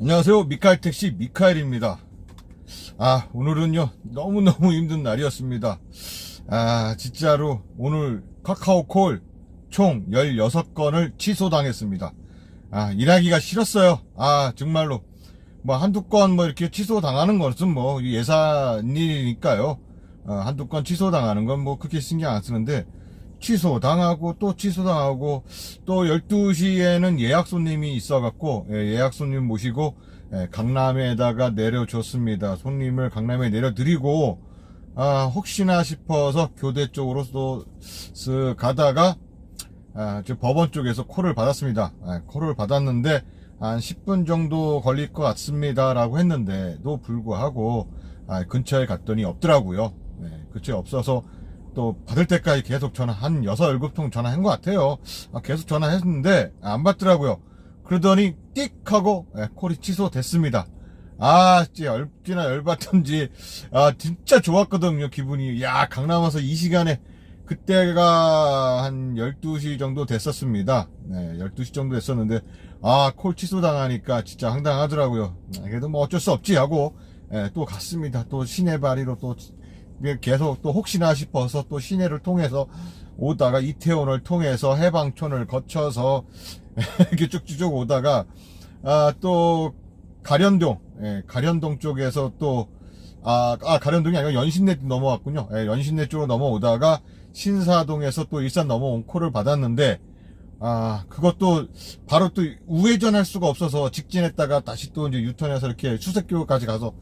안녕하세요. 미카엘 택시 미카엘입니다. 아, 오늘은요, 너무너무 힘든 날이었습니다. 아, 진짜로 오늘 카카오콜 총 16건을 취소당했습니다. 아, 일하기가 싫었어요. 아, 정말로. 뭐, 한두 건 뭐 이렇게 취소당하는 것은 뭐 예산 일이니까요. 어, 한두 건 취소당하는 건 뭐 그렇게 신경 안 쓰는데, 취소당하고 또 취소당하고 또 12시에는 예약 손님이 있어갖고 예, 예약 손님 모시고 예, 강남에다가 내려줬습니다. 손님을 강남에 내려드리고 아, 혹시나 싶어서 교대 쪽으로 또쓱 가다가 아, 저 법원 쪽에서 콜을 받았습니다. 아, 콜을 받았는데 한 10분 정도 걸릴 것 같습니다 라고 했는데도 불구하고 아, 근처에 갔더니 없더라고요. 네, 근처에 없어서 또 받을 때까지 계속 전화 한 여섯 일곱 통 전화한 것 같아요. 아, 계속 전화했는데 안 받더라고요. 그러더니 띡 하고 예, 콜이 취소됐습니다. 아, 진짜 얼지나 열받던지 아 진짜 좋았거든요 기분이. 야 강남 와서 이 시간에 그때가 한 12시 정도 됐었습니다. 네, 12시 정도 됐었는데 아 콜 취소 당하니까 진짜 황당하더라고요. 아, 그래도 뭐 어쩔 수 없지 하고 예, 또 갔습니다. 또 시내바리로 또 계속 또 혹시나 싶어서 또 시내를 통해서 오다가 이태원을 통해서 해방촌을 거쳐서 이렇게 쭉쭉 오다가 아 또 가련동 예, 가련동 쪽에서 또 아, 아 가련동이 아니라 연신내 넘어왔군요. 예, 연신내 쪽으로 넘어오다가 신사동에서 또 일산 넘어온 콜을 받았는데 아 그것도 바로 또 우회전할 수가 없어서 직진했다가 다시 또 이제 유턴해서 이렇게 수색교까지 가서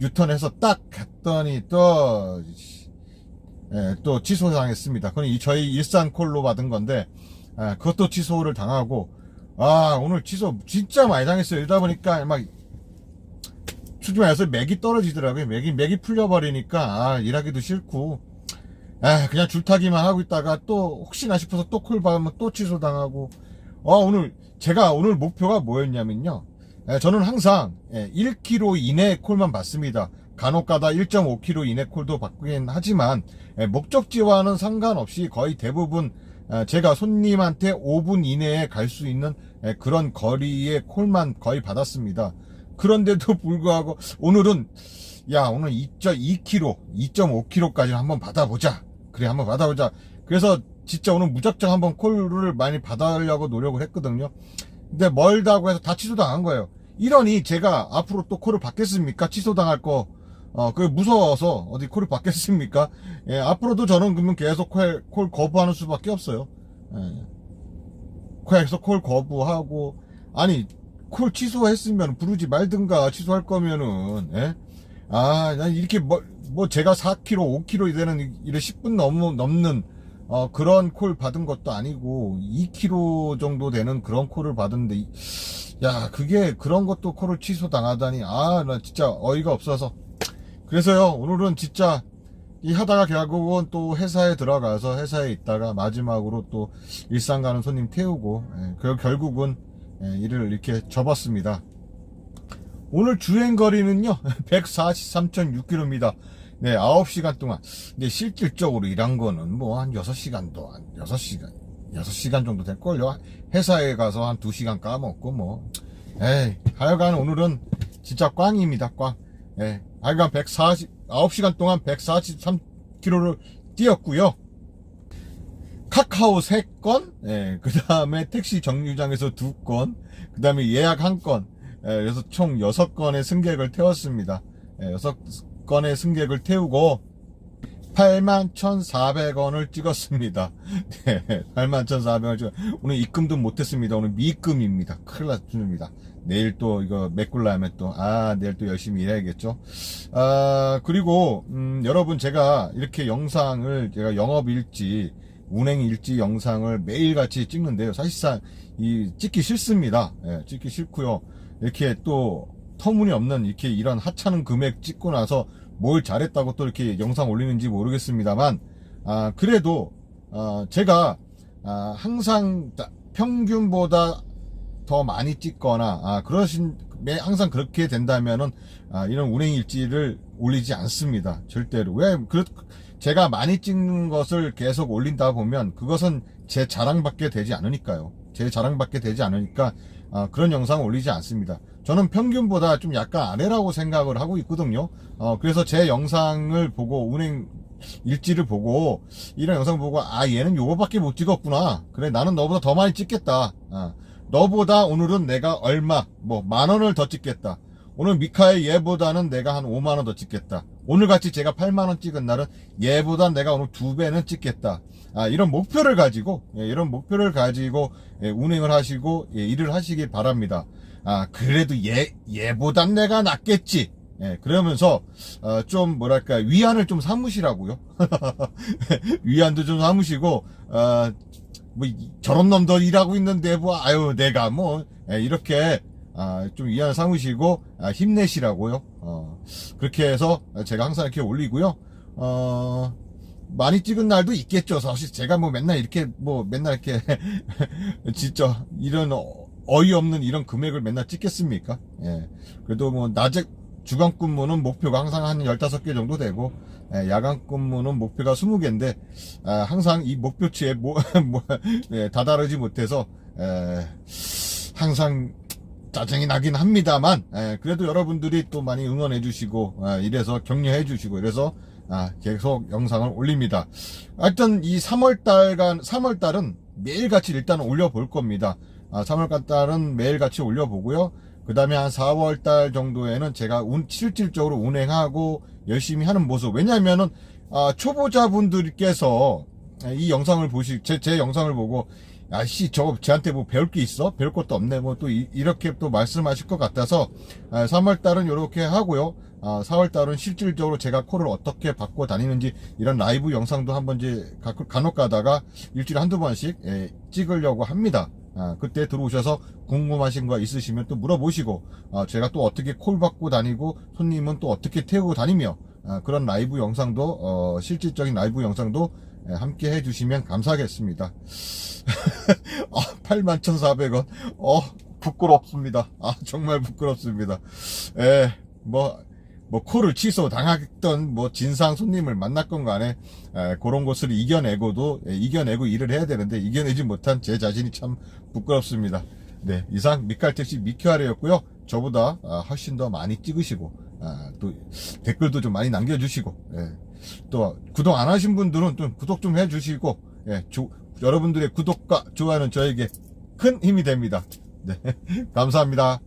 유턴해서 딱 갔더니 또, 예, 또 취소당했습니다. 그건 이 저희 일산 콜로 받은 건데, 아, 그것도 취소를 당하고, 아, 오늘 취소 진짜 많이 당했어요. 이러다 보니까 막, 말해서 맥이 떨어지더라고요. 맥이, 맥이 풀려버리니까, 아, 일하기도 싫고, 아, 그냥 줄타기만 하고 있다가 또, 혹시나 싶어서 또 콜 받으면 또 취소당하고, 아, 오늘, 제가 오늘 목표가 뭐였냐면요. 예, 저는 항상 1km 이내 콜만 받습니다. 간혹가다 1.5km 이내 콜도 받긴 하지만 예, 목적지와는 상관없이 거의 대부분 아, 제가 손님한테 5분 이내에 갈 수 있는 예, 그런 거리의 콜만 거의 받았습니다. 그런데도 불구하고 오늘은 야 오늘 2.2km, 2.5km까지 한번 받아보자. 그래 한번 받아보자. 그래서 진짜 오늘 무작정 한번 콜을 많이 받아려고 노력을 했거든요. 근데 멀다고 해서 다 취소당한 거예요. 이러니 제가 앞으로 또 콜을 받겠습니까? 취소당할 거. 어, 그 무서워서 어디 콜을 받겠습니까? 예, 앞으로도 저는 그러면 계속 콜, 콜 거부하는 수밖에 없어요. 예. 계속 콜 거부하고, 아니, 콜 취소했으면 부르지 말든가 취소할 거면은, 예? 아, 난 이렇게 뭐, 뭐 제가 4km, 5km 되는 이래 10분 넘, 넘는 어, 그런 콜 받은 것도 아니고 2kg 정도 되는 그런 콜을 받은데 이- 야 그게 그런 것도 콜을 취소 당하다니. 아 나 진짜 어이가 없어서. 그래서요 오늘은 진짜 이 하다가 결국은 또 회사에 들어가서 회사에 있다가 마지막으로 또 일산 가는 손님 태우고 예, 그 결국은 예, 일을 이렇게 접었습니다. 오늘 주행 거리는요 143.6km입니다 네, 9시간 동안. 근데 실질적으로 일한 거는 뭐 한 6시간도, 한 6시간, 6시간 정도 될걸요. 회사에 가서 한 2시간 까먹고 뭐. 에이, 하여간 오늘은 진짜 꽝입니다, 꽝. 예, 하여간 140, 9시간 동안 143km를 뛰었고요. 카카오 3건, 예, 그 다음에 택시 정류장에서 2건, 그 다음에 예약 1건, 예, 그래서 총 6건의 승객을 태웠습니다. 예, 6 건의 승객을 태우고 81,400원을 찍었습니다. 네, 81,400원을 찍어. 오늘 입금도 못했습니다. 오늘 미입금입니다. 큰일 났습니다. 내일 또 이거 메꿀라면 또, 아, 내일 또 열심히 일해야겠죠. 아, 그리고, 음, 여러분 제가 이렇게 영상을 제가 영업일지, 운행일지 영상을 매일같이 찍는데요. 사실상 이 찍기 싫습니다. 예, 찍기 싫고요. 이렇게 또 터무니없는 이렇게 이런 하찮은 금액 찍고 나서 뭘 잘했다고 또 이렇게 영상 올리는지 모르겠습니다만 아 그래도 아 제가 아 항상 다- 평균보다 더 많이 찍거나 아 그러신 매- 항상 그렇게 된다면은 아 이런 운행 일지를 올리지 않습니다. 절대로. 왜 그 제가 많이 찍는 것을 계속 올린다 보면 그것은 제 자랑밖에 되지 않으니까요. 제 자랑밖에 되지 않으니까 아, 그런 영상을 올리지 않습니다. 저는 평균보다 좀 약간 아래라고 생각을 하고 있거든요. 어, 그래서 제 영상을 보고 운행 일지를 보고 이런 영상 보고 아 얘는 요거밖에 못 찍었구나. 그래 나는 너보다 더 많이 찍겠다. 아, 너보다 오늘은 내가 얼마 뭐 만 원을 더 찍겠다. 오늘 미카의 얘보다는 내가 한 5만 원 더 찍겠다. 오늘 같이 제가 8만 원 찍은 날은 얘보다 내가 오늘 두 배는 찍겠다. 아, 이런 목표를 가지고 예, 이런 목표를 가지고 예, 운행을 하시고 예, 일을 하시길 바랍니다. 아, 그래도 얘 얘보단 내가 낫겠지. 예, 그러면서 어, 좀 뭐랄까 위안을 좀 삼으시라고요. 위안도 좀 삼으시고 어, 뭐 이- 저런 놈도 일하고 있는데 뭐 아유 내가 뭐 예, 이렇게 아, 좀 위안을 삼으시고 아, 힘내시라고요. 어, 그렇게 해서 제가 항상 이렇게 올리고요. 어, 많이 찍은 날도 있겠죠. 사실 제가 뭐 맨날 이렇게 뭐 맨날 이렇게 진짜 이런 어- 어이없는 이런 금액을 맨날 찍겠습니까? 예. 그래도 뭐 낮에 주간 근무는 목표가 항상 한 15개 정도 되고 예, 야간 근무는 목표가 20개인데 아, 항상 이 목표치에 뭐, 뭐, 예, 다다르지 못해서 에, 항상 짜증이 나긴 합니다만 예, 그래도 여러분들이 또 많이 응원해 주시고 아, 이래서 격려해 주시고 이래서 아, 계속 영상을 올립니다. 하여튼 이 3월달간 3월달은 매일같이 일단 올려볼 겁니다. 아, 3월달은 매일같이 올려보고요. 그 다음에 한 4월달 정도에는 제가 운, 실질적으로 운행하고 열심히 하는 모습. 왜냐하면은 아, 초보자분들께서 이 영상을 보시 제, 제 영상을 보고 아씨 저거 쟤한테 뭐 배울 게 있어? 배울 것도 없네. 뭐 또 이렇게 또 말씀하실 것 같아서 아, 3월달은 이렇게 하고요. 아, 4월달은 실질적으로 제가 콜을 어떻게 받고 다니는지 이런 라이브 영상도 한번 이제 가- 간혹 가다가 일주일에 한두 번씩 예, 찍으려고 합니다. 아, 그때 들어오셔서 궁금하신 거 있으시면 또 물어보시고 아, 제가 또 어떻게 콜 받고 다니고 손님은 또 어떻게 태우고 다니며 아, 그런 라이브 영상도 어, 실질적인 라이브 영상도 예, 함께 해주시면 감사하겠습니다. 아, 81,400원. 어, 부끄럽습니다. 아, 정말 부끄럽습니다. 예, 뭐, 뭐, 콜을 취소 당했던, 뭐, 진상 손님을 만났건 간에, 에, 그런 것을 이겨내고도, 예, 이겨내고 일을 해야 되는데, 이겨내지 못한 제 자신이 참 부끄럽습니다. 네, 이상 미칼택시 미큐아레였고요 저보다 아, 훨씬 더 많이 찍으시고, 아, 또, 댓글도 좀 많이 남겨주시고, 예. 또, 구독 안 하신 분들은 좀 구독 좀 해주시고, 예, 조- 여러분들의 구독과 좋아요는 저에게 큰 힘이 됩니다. 네, 감사합니다.